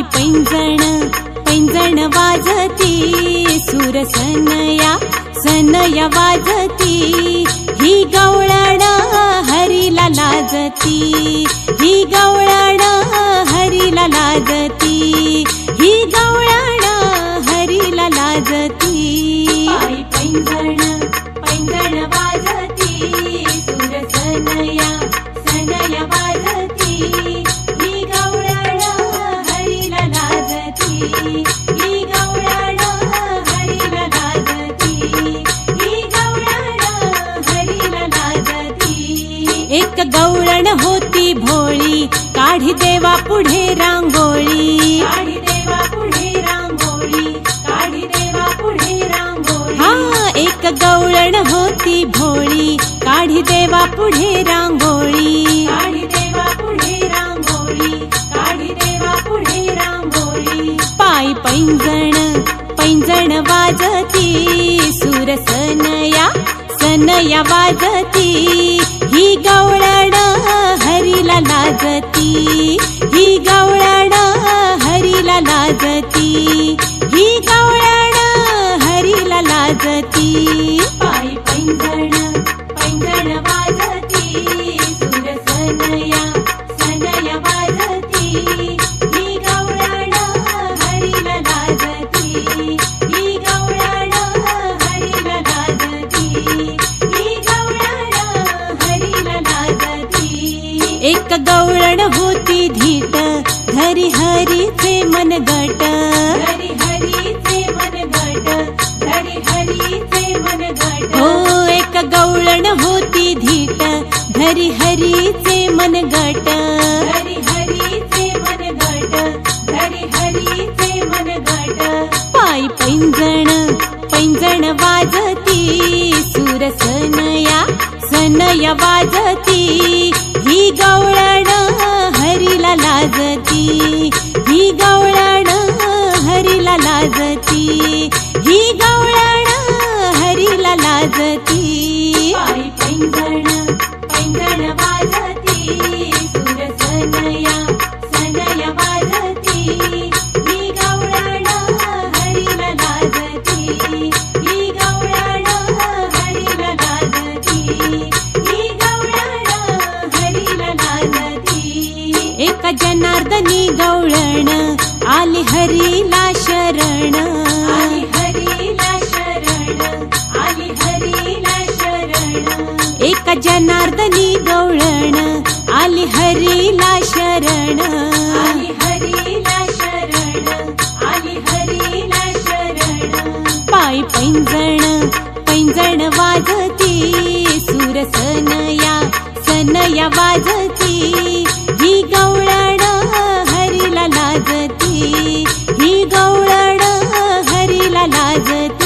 पैंजण पैंजण वाजती सुर सनया सनया वाजती. ही गवळण हरीला लाजती ही गवळण हरीला लाजती. ही गवळण हरीला लाजती. पैंजण पैंजण वाजती एक गवळण होती भोळी काढी देवा पुढे रांगोळी. काढी देवा पुढे रांगोळी काढी देवा पुढे रांगोळी. हा एक गवळण होती भोळी काढी देवा पुढे रांगोळी. पैंजण पैंजण वाजती सुर सनया सनया वाजती ही गवळण हरीला लाजती ही गवळण हरीला लाजती ही गवळण हरीला लाजती. पाय पैंजण पैंजण वाजती एक गवळण होती धीट धरी हरीचे मन गट. धरी हरीचे मन गट धरी हरीचे मन गट. हो एक गवळण होती धीट धरी हरीचे मन गट. धरी हरीचे मन गट धरी हरीचे मन गट. पाय पैंजण पैंजण वाजती सुर सनया सनया वाजती. ही गवळण हरीला लाजती. ही गवळण हरीला लाजती. ही गवळण हरीला लाजती. पाय पैंजण पैंजण जनार्दनी गवळण आली हरीला शरण. आली हरीला शरण आली हरीला शरण. एका जनार्दनी गवळण आली हरीला शरण. पाय पैंजण पैंजण वाजती सुर सनया सनया वाजती. आज